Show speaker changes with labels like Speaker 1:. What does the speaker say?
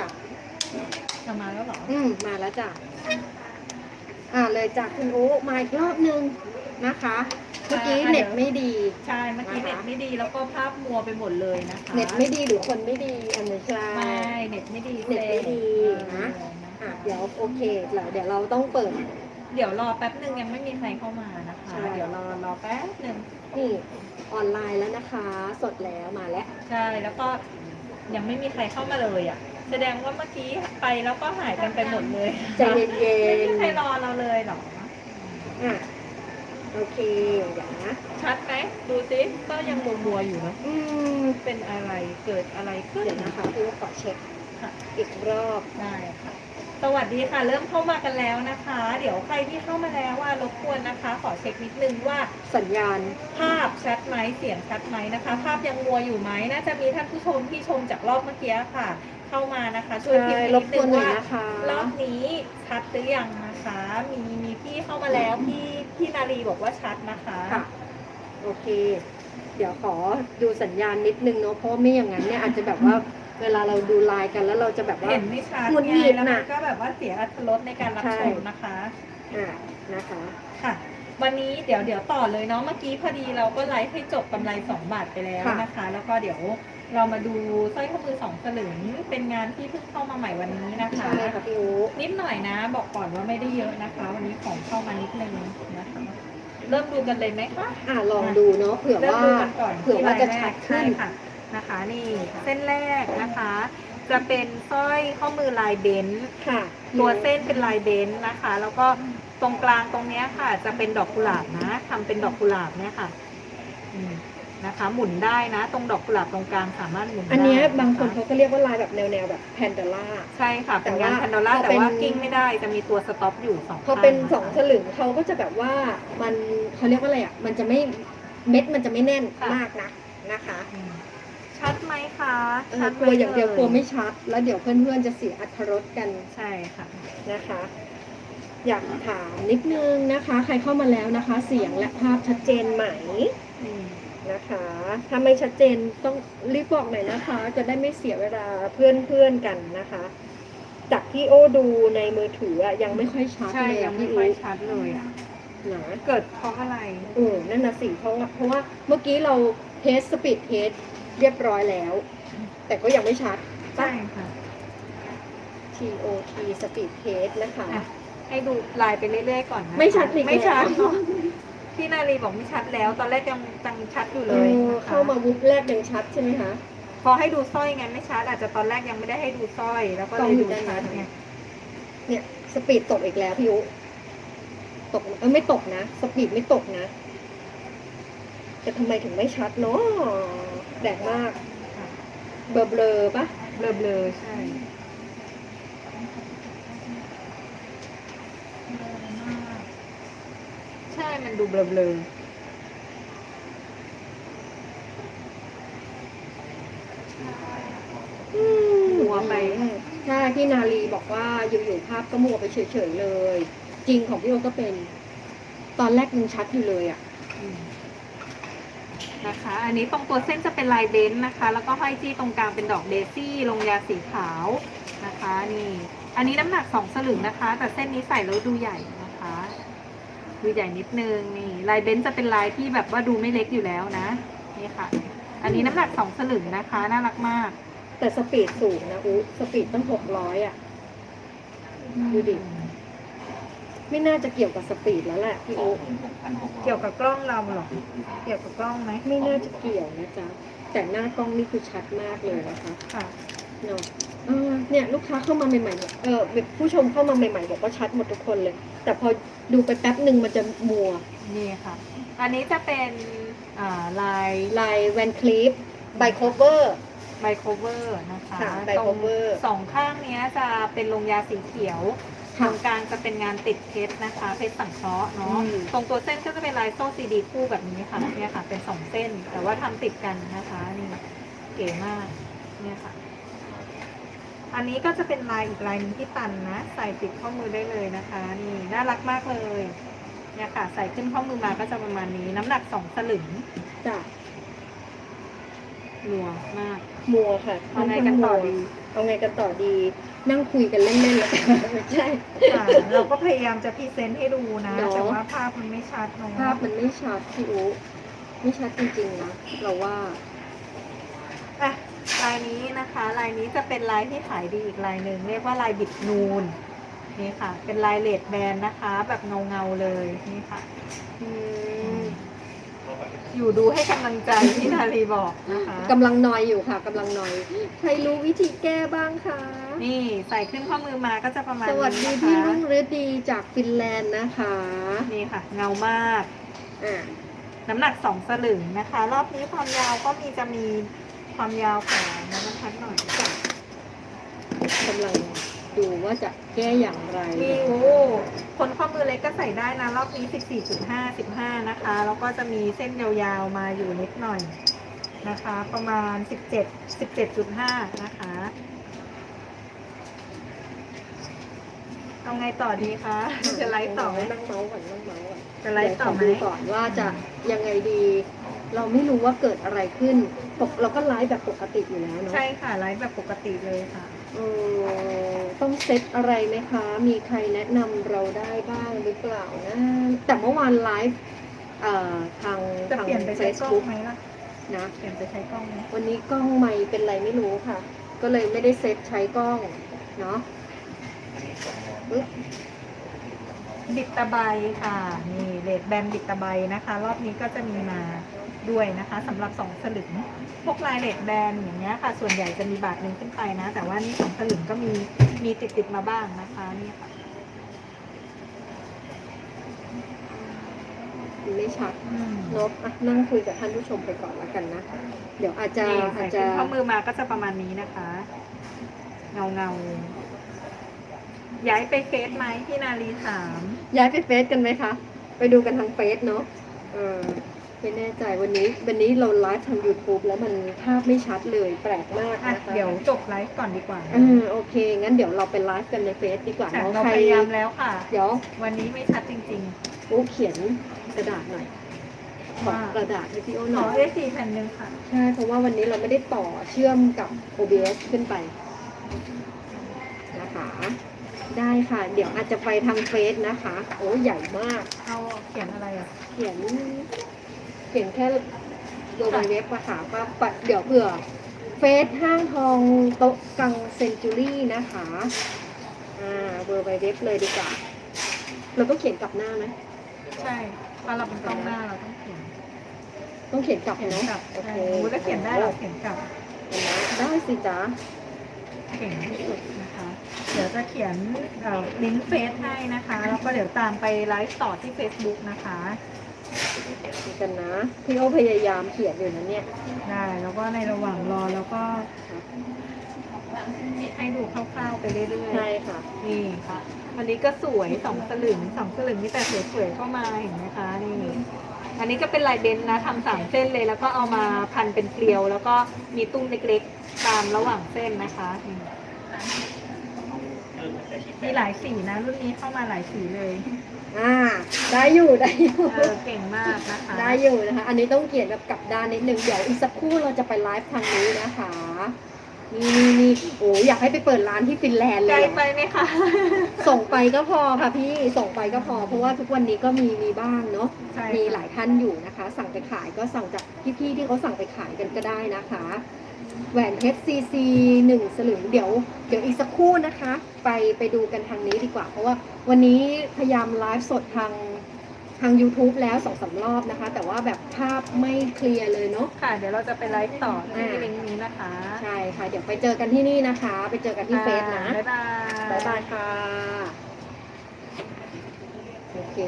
Speaker 1: จ้ะ
Speaker 2: จะมาแล้วเหรอ
Speaker 1: อืมมาแล้วจ้ะอ่าเลยจากคุณอูมาอีกรอบนึงนะคะ เมื่อกี้
Speaker 2: อ่า
Speaker 1: เน็ต
Speaker 2: เดี๋ยว
Speaker 1: ไม่ดี
Speaker 2: ใช่ เมื่อกี้
Speaker 1: นะคะ
Speaker 2: เน็ตไม่ดีแล้วก็ภาพมัวไปหมดเลยนะคะ
Speaker 1: เน็ตไม่ดีหรือคนไม่ดีอันนี้ใช่
Speaker 2: ไม่ เน็ตไม่ดี
Speaker 1: เน็ตไม่ดี
Speaker 2: เออ
Speaker 1: นะ
Speaker 2: นะคะ
Speaker 1: อะเดี๋ยวโอเคเดี๋ยวเดี๋ยวเราต้องเปิด
Speaker 2: เดี๋ยวรอแป๊บหนึ่งยังไม่มีใครเข้ามานะคะ
Speaker 1: ใช่
Speaker 2: เดี๋ยวรอรอแป๊บหนึ่ง
Speaker 1: นี่ออนไลน์แล้วนะคะ สดแล้วมาแล้ว
Speaker 2: ใช่ แล้วก็ยังไม่มีใครเข้ามาเลยอะ แสดงว่าเมื่อกี้ไปแล้วก็หายกันไปหมดเลย
Speaker 1: ใจเย็นๆ
Speaker 2: ไม่มีใครรอเราเลยเหรอ
Speaker 1: อะโอเคเดี๋ยวนะ
Speaker 2: ชัดไหมดูสิก็ยังมัวๆอยู่นะ
Speaker 1: อืม
Speaker 2: เป็นอะไรเกิดอะไรขึ้น
Speaker 1: เดี๋ยวนะคะพี่ว่าขอเช็ค
Speaker 2: ค่ะ
Speaker 1: อีกรอบ
Speaker 2: ได้ค่ะ สวัสดีค่ะ เริ่มเข้ามากันแล้วนะคะ เดี๋ยวใครที่เข้ามาแล้วว่ารบกวนนะคะ ขอเช็คนิดนึงว่า
Speaker 1: สัญญาณ
Speaker 2: ภาพชัดไหมเสียงชัดไหมนะคะ ภาพยังมัวอยู่ไหมน่าจะมีท่านผู้ชมที่ชมจากรอบเมื่อกี้ค่ะ เข้ามานะคะช่วยพิมพ์
Speaker 1: ร
Speaker 2: นิ
Speaker 1: บ
Speaker 2: ด
Speaker 1: ก
Speaker 2: นึ
Speaker 1: วน
Speaker 2: ง
Speaker 1: หน่อย
Speaker 2: ว่า
Speaker 1: นะคะ
Speaker 2: รอบนี้ชัดหรือยังนะคะ มีมีพี่เข้ามาแล้วพี่พี่นารีบอกว่าชัดนะคะ
Speaker 1: ค่ะโอเค เดี๋ยวขอดูสัญญาณนิดนึงเนาะเพราะไม่อย่างนั้นเนี่ยอาจจะแบบว่า เวลาเราดูไลน์กันแล้วเราจะแบบว่า
Speaker 2: เห็นไม่ชัด
Speaker 1: หงุดห
Speaker 2: ไง
Speaker 1: งิด
Speaker 2: แล้วมั
Speaker 1: น่ะ
Speaker 2: นก็แบบว่าเสียอรรถรสในการรับ
Speaker 1: ใช่
Speaker 2: ชมนะคะ
Speaker 1: อ่านะคะ
Speaker 2: ค่ะ วันนี้เดี๋ยวเดี๋ยวต่อเลยเนาะเมื่อกี้พอดีเราก็ไลฟ์ให้จบกำไรสองบาทไปแล้วนะคะ แล้วก็เดี๋ยวเรามาดูสร้อยข้อมือสองสลึงเป็นงานที่เพิ่งเข้ามาใหม่วันนี้นะคะ
Speaker 1: ใช่ค่ะพี่อู
Speaker 2: นิดหน่อยนะ บอกก่อนว่าไม่ได้เยอะนะคะ วันนี้ของเข้ามานิดนึงนะคะ เริ่มดูกันเลยไหมคะ
Speaker 1: อ่าลองดูเนาะเผื่อ
Speaker 2: เริ่ม
Speaker 1: ว่า
Speaker 2: ดูกันก่อน
Speaker 1: เผื่อว่าจะชัด
Speaker 2: ใช่
Speaker 1: ขึ้น
Speaker 2: ค่ะ นะคะ นี่เส้นแรกนะคะ จะเป็นสร้อยข้อมือลายเบนซ์
Speaker 1: ค่ะ
Speaker 2: ตัวเส้นเป็นลายเบนซ์นะคะ แล้วก็ตรงกลางตรงเนี้ยค่ะ จะเป็นดอกกุหลาบนะทำเป็นดอกกุหลาบเนี่ยค่ะอืมนะคะ หมุนได้นะ ตรงดอกกุหลาบตรงกลางสามารถหมุนได้
Speaker 1: อันเนี้ยบางคนะะเขาก็เรียกว่าลายแบบแนวแนวๆแบบแพนเดล่า
Speaker 2: ใช่ค่ะเป็นงาน
Speaker 1: แต่ว่า
Speaker 2: พันดอลลาร์
Speaker 1: พอ
Speaker 2: แต่
Speaker 1: เป็น
Speaker 2: ว่ากิ้งไม่ได้จะมีตัวสต็อปอยู่สอง
Speaker 1: พอ
Speaker 2: ข้าง
Speaker 1: เป็น
Speaker 2: นะคะ
Speaker 1: สองสลึงเขาก็จะแบบว่ามันเขาเรียกว่าอะไรอะมันจะไม่เม็ดมันจะไม่แน่นมากนะนะคะ
Speaker 2: อืม ชัดไหมคะ
Speaker 1: เออ
Speaker 2: ชัด
Speaker 1: ก
Speaker 2: ไหม
Speaker 1: ลัวอย่างเดียว
Speaker 2: อ่
Speaker 1: กลัวไม่ชัด แล้วเดี๋ยวเพื่อนๆจะเสียอัธรสกัน
Speaker 2: ใช่ค่ะ
Speaker 1: นะคะ อยากถามนิดนึงนะคะ ใครเข้ามาแล้วนะคะ เสียงและภาพชัดเจนไหม
Speaker 2: อืม
Speaker 1: นะคะ ถ้าไม่ชัดเจนต้องรีบบอกหน่อยนะคะ จะได้ไม่เสียเวลาเพื่อนๆกันนะคะ จากที่โอ้ดูในมือถืออะยังไม่ค่อยชัด
Speaker 2: ใช่
Speaker 1: เลย
Speaker 2: ยั
Speaker 1: อะ
Speaker 2: งไม่
Speaker 1: พี่
Speaker 2: ค่
Speaker 1: อู
Speaker 2: อยชัดเลยอะ
Speaker 1: นะ
Speaker 2: เกิดเพราะอะไร
Speaker 1: เออนั่นนะสิเพราะว่าเพราะว่าเมื่อกี้เราเทสสปีดเทส เรียบร้อยแล้ว แต่ก็ยังไม่ชัด
Speaker 2: ใช่ค่ะ
Speaker 1: TOT สปีดเทสนะคะ
Speaker 2: อะ ให้ดูลายไปเรื่อยๆก่อนนะคะ
Speaker 1: ไม่ชัดอีก
Speaker 2: ไม่ชัด
Speaker 1: แล้ว
Speaker 2: พี่นารีบอกไม่ชัดแล้ว ตอนแรกยังยังชัดอยู่
Speaker 1: เอ
Speaker 2: เลย
Speaker 1: อ
Speaker 2: นะคะ
Speaker 1: เข้ามาวุบแรกยังชัดใช่ไหมคะ
Speaker 2: พอให้ดูสร้อยไงไม่ชัด อาจจะตอนแรกยังไม่ได้ให้ดูสร้อย แล้วก็เลยดูชัดไง
Speaker 1: เนี่ยสปีดตกอีกแล้วพี่ยุตกเออไม่ตกนะ สปีดไม่ตกนะ แต่ทำไมถึงไม่ชัดเนาะแดกมาก
Speaker 2: ค่ะ
Speaker 1: เบลอเบลอๆปะ
Speaker 2: เบลอๆใช่ใช่มันดูเบลอ
Speaker 1: อืม
Speaker 2: ๆหัวไป
Speaker 1: ใช่พี่นาลีบอกว่าอยู่ๆภาพก็มัวไปเฉยๆเลย จริงของพี่โอก็เป็น ตอนแรกยังชัดอยู่เลยอะ
Speaker 2: อืม นะคะ อันนี้ตรงตัวเส้นจะเป็นลายเบนนะคะ แล้วก็ห้อยจี้ตรงกลางเป็นดอกเดซี่ลงยาสีขาวนะคะนี่ อันนี้น้ำหนักสองสลึงนะคะ แต่เส้นนี้ใส่แล้วดูใหญ่นะคะ ดูใหญ่นิดนึงนี่ลายเบนจะเป็นลายที่แบบว่าดูไม่เล็กอยู่แล้วนะนี่ค่ะ อันนี้น้ำหนักสองสลึงนะคะน่ารักมาก
Speaker 1: แต่สปีดสูงนะอุสปีดตั้งหกร้อยอะดูดิ ไม่น่าจะเกี่ยวกับสปีดแล้วแหละพี่โอ
Speaker 2: เกี่ยวกับกล้องเราเหรอ เกี่ยวกับกล้องไหม
Speaker 1: ไม่น่าจะเกี่ยวนะจ๊ะแต่หน้ากล้องนี่คือชัดมากเลยนะคะ
Speaker 2: ค่ะ
Speaker 1: เนาะเออเนี่ยลูกค้าเข้ามาใหม่ๆเนี่ยเออผู้ชมเข้ามาใหม่ๆบอกว่าชัดหมดทุกคนเลย แต่พอดูไปแป๊บหนึ่งมันจะมัว
Speaker 2: นี่ค่ะ อันนี้จะเป็นอ่าลาย
Speaker 1: ลายแวนคลีฟไบโคเวอร์
Speaker 2: ไบโคเวอร์นะคะ
Speaker 1: ค่ะ
Speaker 2: ตรง
Speaker 1: cover
Speaker 2: สองข้างเนี้ยจะเป็นลงยาสีเขียว ต
Speaker 1: ค่ะ
Speaker 2: รงกลางจะเป็นงานติดเพชรนะคะ เพชรสังเคราะห์เนาะ
Speaker 1: อืม
Speaker 2: ตรงตัวเส้นก็จะเป็นลายโซ่ซีดีคู่แบบนี้ค่ะ เนี่ยค่ะ เป็นสองเส้น แต่ว่าทำติดกันนะคะ นี่เก๋มาก เนี่ยค่ะ อันนี้ก็จะเป็นลายอีกลายหนึงที่ตันนะ ใส่ติดข้อมือได้เลยนะคะ นี่น่ารักมากเลย เนี่ยค่ะ ใส่ขึ้นข้อมือมาก็จะประมาณนี้ น้ำหนักสองสลึง
Speaker 1: จ้ะ
Speaker 2: รัวมาก
Speaker 1: มัวค่ะ
Speaker 2: เอาไงกันต่อดี
Speaker 1: มเอาไงกันต่อดี นั่งคุยกันเล่นๆแล้วกันไม่ใช่
Speaker 2: ค่ะเราก็พยายามจะพรีเซนต์ให้ดูนะ
Speaker 1: เนอะ
Speaker 2: แต่ว่าภาพมันไม่ชัดเนอะ
Speaker 1: ภาพมันไม่ชัดพี่อุไม่ชัดจริงๆนะเราว่า
Speaker 2: อะลายนี้นะคะ ลายนี้จะเป็นลายที่ขายดีอีกลายหนึ่งเรียกว่าลายบิดนูนนี่ค่ะ เป็นลายเลดแบนนะคะ แบบเงาเงาๆเลยนี่ค่ะ
Speaker 1: อืม
Speaker 2: อยู่ดูให้กำลังใจที่นาลีบอกนะคะ
Speaker 1: กำลังนอยอยู่ค่ะกำลังนอย ใครรู้วิธีแก้บ้างคะ
Speaker 2: นี่ใส่ขึ้นข้อมือมาก็จะประมาณ
Speaker 1: ส
Speaker 2: นี้
Speaker 1: วัสดี
Speaker 2: นะ
Speaker 1: พี่
Speaker 2: คะ
Speaker 1: รุ่งฤดีจากฟินแลนด์นะคะ
Speaker 2: นี่ค่ะ เงามาก
Speaker 1: อ่า
Speaker 2: น้ำหนักสองสลึงนะคะ รอบนี้ความยาวก็มีจะมีความยาวของน้ำมันทัดหน่อย
Speaker 1: กำลัง ดูว่าจะแก้อย่างไร
Speaker 2: มีโอ้คนข้อมือเล็กก็ใส่ได้นะ รอบนี้14.5 15นะคะ แล้วก็จะมีเส้นยาวๆมาอยู่นิดหน่อยนะคะ ประมาณ17 17.5นะคะเอาไงต่อดีคะ จะไลฟ์ต่อไหม
Speaker 1: นั่งเมาส์ก่อนนั่งเมาส์ก่อน
Speaker 2: จะไลฟ์ต่อไหม
Speaker 1: เดี๋ยวขดูก่อนว่าจะยังไงดี เราไม่รู้ว่าเกิดอะไรขึ้นปกเราก็ไลฟ์แบบปกติอยู่แล้วเนาะ
Speaker 2: ใช่ค่ะไลฟ์แบบปกติเลยค่ะ
Speaker 1: เออ ต้องเซตอะไรไหมคะ มีใครแนะนำเราได้บ้างหรือเปล่านะ แต่เมื่อวานไลฟ์เอ่อทาง
Speaker 2: จะ
Speaker 1: ทาง
Speaker 2: เปลี่ยนไป
Speaker 1: เฟ
Speaker 2: ใช้
Speaker 1: ซ
Speaker 2: กล้อง
Speaker 1: บุ๊ก
Speaker 2: ไหมล่ะ
Speaker 1: นะ
Speaker 2: เปลี่ยนไปใช้กล้องไหม
Speaker 1: วันนี้กล้องไม่เป็นไรไม่รู้ค่ะ ก็เลยไม่ได้เซตใช้กล้องเนาะปึ๊บ
Speaker 2: บิดตะไบค่ะ นี่เลดแบนบิดตะไบนะคะ รอบนี้ก็จะมีมา ด้วยนะคะสำหรับสองสลึงพวกลายเลดแบนอย่างเงี้ยค่ะ ส่วนใหญ่จะมีบาทหนึ่งขึ้นไปนะ แต่ว่านี่สองสลึงก็มีมีติดติดๆมาบ้างนะคะนี่ค่ะ
Speaker 1: ไม่ชัด
Speaker 2: อืม
Speaker 1: เนบอะนั่งคุยกับท่านผู้ชมไปก่อนแล้วกันนะ เดี๋ยวอาจจะ
Speaker 2: นี่
Speaker 1: อา
Speaker 2: ใส่
Speaker 1: จจะ
Speaker 2: ขึ้นข้อมือมาก็จะประมาณนี้นะคะ เงาเงาๆย้ายไปเฟซไหมพี่นาลีถาม
Speaker 1: ย้ายไปเฟซกันไหมคะ ไปดูกันทางเฟซเนาะเออ ไม่แน่ใจวันนี้วันนี้เราไลฟ์ทาง YouTube แล้วมันภาพไม่ชัดเลยแปลกมาก
Speaker 2: อะ
Speaker 1: นะคะ
Speaker 2: เดี๋ยวจบไลฟ์ก่อนดีกว่า
Speaker 1: อืมโอเค งั้นเดี๋ยวเราไปไลฟ์กันในเฟซดีกว่า
Speaker 2: แต่
Speaker 1: เนาะ
Speaker 2: เรา
Speaker 1: ใคร
Speaker 2: พยายามแล้วค่ะ
Speaker 1: เดี๋ยว
Speaker 2: วันนี้ไม่ชัดจริง
Speaker 1: โอ้เขียนกระดาษหน่อยขอ
Speaker 2: ว่า
Speaker 1: กระดาษให้พี่โอ้
Speaker 2: ๆ
Speaker 1: ห
Speaker 2: ข
Speaker 1: น่
Speaker 2: อ
Speaker 1: อย
Speaker 2: ได้สี่แผ่นหนึ่งค่ะ
Speaker 1: ใช่ เพราะว่าวันนี้เราไม่ได้ต่อเชื่อมกับ OBS ขึ้นไปนะคะ ได้ค่ะ เดี๋ยวอาจจะไปทางเฟซนะคะ โอ้ใหญ่มาก
Speaker 2: เอาเขียนอะไรอะ
Speaker 1: เขียน เขียนแค่ตัวเว็บอะค่ะว่าปะเดี๋ยวเผื่อเฟซห้างทองโต๊ะกังเซนจูรี่นะคะอ่าเบอร์ใบเว็บเลยดีกว่าเราต้องเขียนกลับหน้าไหม
Speaker 2: ใช่เพราะเราเป็นกล้องหน้าเราต้องเขียน
Speaker 1: ต้องเขียนกลับ
Speaker 2: เขียน
Speaker 1: เนาะ
Speaker 2: กลับ
Speaker 1: โอ
Speaker 2: ใช่
Speaker 1: เค
Speaker 2: โอ้ถ้าเขียนได้เราเขียนกลับ
Speaker 1: เห็นไหมได้สิจ๊ะ
Speaker 2: เก่งที่สุดนะคะ เดี๋ยวจะเขียนเอ่อลิงก์เฟซให้นะคะ แล้วก็เดี๋ยวตามไปไลฟ์ต่อที่ Facebook นะคะ
Speaker 1: ดีกันนะ พี่โอพยายามเขียนอยู่นะเนี่ย
Speaker 2: ได้ แล้วก็ในระหว่างรอแล้วก็ให้ดูคร่าวๆไปเรื่อย
Speaker 1: ใช่ค่ะ
Speaker 2: ๆนี่ค่ะ อันนี้ก็สวยสองสลึงสองสลึงนี่แต่สวยๆเข้ามาเห็นไหมคะนี่ อันนี้ก็เป็นลายเบนซ์นะทำสามเส้นเลย แล้วก็เอามาพันเป็นเกลียว แล้วก็มีตุ้มเล็กๆ ตามระหว่างเส้นนะคะนี่มีหลายสีนะรุ่นนี้เข้ามาหลายสีเลย
Speaker 1: อ่าได้อยู่ได้อยู่
Speaker 2: เออเก่งมากนะคะ
Speaker 1: ได้อยู่นะคะ อันนี้ต้องเขียนแบบกลับด้านนิดนึงเดี๋ยวอีกสักครู่เราจะไปไลฟ์ทางนี้นะคะนี่นี่นี่โอ้อยากให้ไปเปิดร้านที่ฟินแลนด์
Speaker 2: ไก
Speaker 1: เล
Speaker 2: ล
Speaker 1: ย
Speaker 2: ไปไหมคะ
Speaker 1: ส่งไปก็พอค่ะพี่ส่งไปก็พอ เพราะว่าทุกวันนี้ก็มีมีบ้างเนาะ
Speaker 2: ใช่
Speaker 1: มีหลายท่านอยู่นะคะ สั่งไปขายก็สั่งจากพี่ๆที่เขาสั่งไปขายกันก็ได้นะคะ แหวนเพชรซีซีหนึ่งสลึงเดี๋ยว เดี๋ยวอีกสักครู่นะคะ ไปไปดูกันทางนี้ดีกว่า เพราะว่าวันนี้พยายามไลฟ์สดทางทาง YouTube แล้วสองสามรอบนะคะ แต่ว่าแบบภาพไม่เคลียร์เลยเนาะ
Speaker 2: ค่ะ เดี๋ยวเราจะไปไลฟ์ต่อที่
Speaker 1: อ่า
Speaker 2: ลิงก์นี้นะคะ
Speaker 1: ใช่ค่ะ เดี๋ยวไปเจอกันที่นี่นะคะ ไปเจอกันที่เฟซนะ
Speaker 2: บ๊ายบาย
Speaker 1: บ๊ายบายค่ะ โอเค